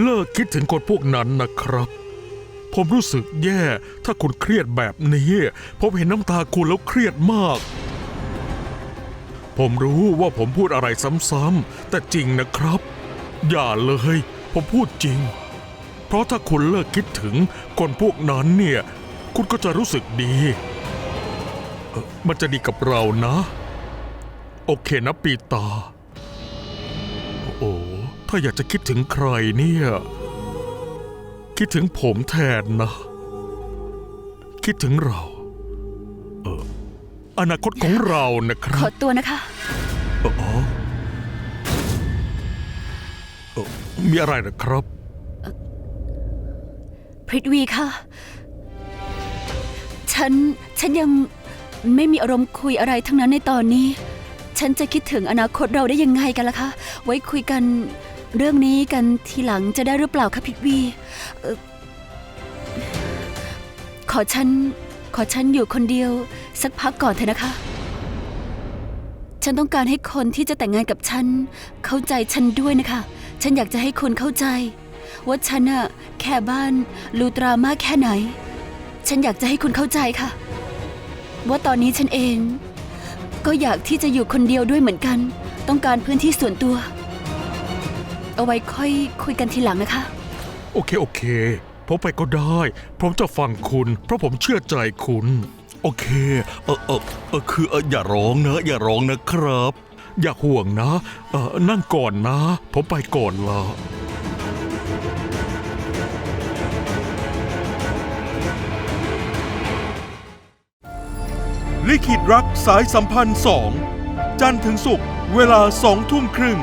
เลิกคิดถึงคนพวกนั้นนะครับ ผมรู้สึกแย่ถ้าคุณเครียดแบบนี้ ผมเห็นน้ำตาคุณแล้วเครียดมาก ผมรู้ว่าผมพูดอะไรซ้ำๆแต่จริงนะครับ อย่าเลย ผมพูดจริง เพราะถ้าคุณเลิกคิดถึงคนพวกนั้นเนี่ย คุณก็จะรู้สึกดีมันจะดีกับเรานะ โอเคนะปีตา โอ้ โหถ้าอยากจะคิดถึงใครเนี่ย คิดถึงผมแทนนะ คิดถึงเรา เอออนาคตของเรานะคขรัอบตัวนะคะ เอออ๋อเอ่อมีอะไรนะครับ พริตวีค่ะ ฉัน ฉันยังไม่มีอารมณ์คุยอะไรทั้งนั้นในตอนนี้ ฉันจะคิดถึงอนาคตเราได้ยังไงกันล่ะคะ ไว้คุยกัน เรื่องนี้กันทีหลังจะได้หรือเปล่าคะพริตวีเอ่อขอฉัน ขอฉันอยู่คนเดียว สักพักก่อนเถอะนะคะ ฉันต้องการให้คนที่จะแต่งงานกับฉัน เข้าใจฉันด้วยนะคะ ฉันอยากจะให้คนเข้าใจ ว่าฉันอะแค่บ้านลูตรามากแค่ไหน ฉันอยากจะให้คุณเข้าใจค่ะ ว่าตอนนี้ฉันเอง ก็อยากที่จะอยู่คนเดียวด้วยเหมือนกัน ต้องการพื้นที่ส่วนตัว เอาไว้ค่อยคุยกันทีหลังนะคะ โอเค โอเค ผมไปก็ได้ ผมจะฟังคุณ เพราะผมเชื่อใจคุณ โอเค เออเออเออคือเอออย่าร้องนะ อย่าร้องนะครับ อย่าห่วงนะเออนั่งก่อนนะ ผมไปก่อนละลิขิตรักสายสัมพันธ์สองจันทร์ถึงศุกร์เวลาสองทุ่มครึ่ง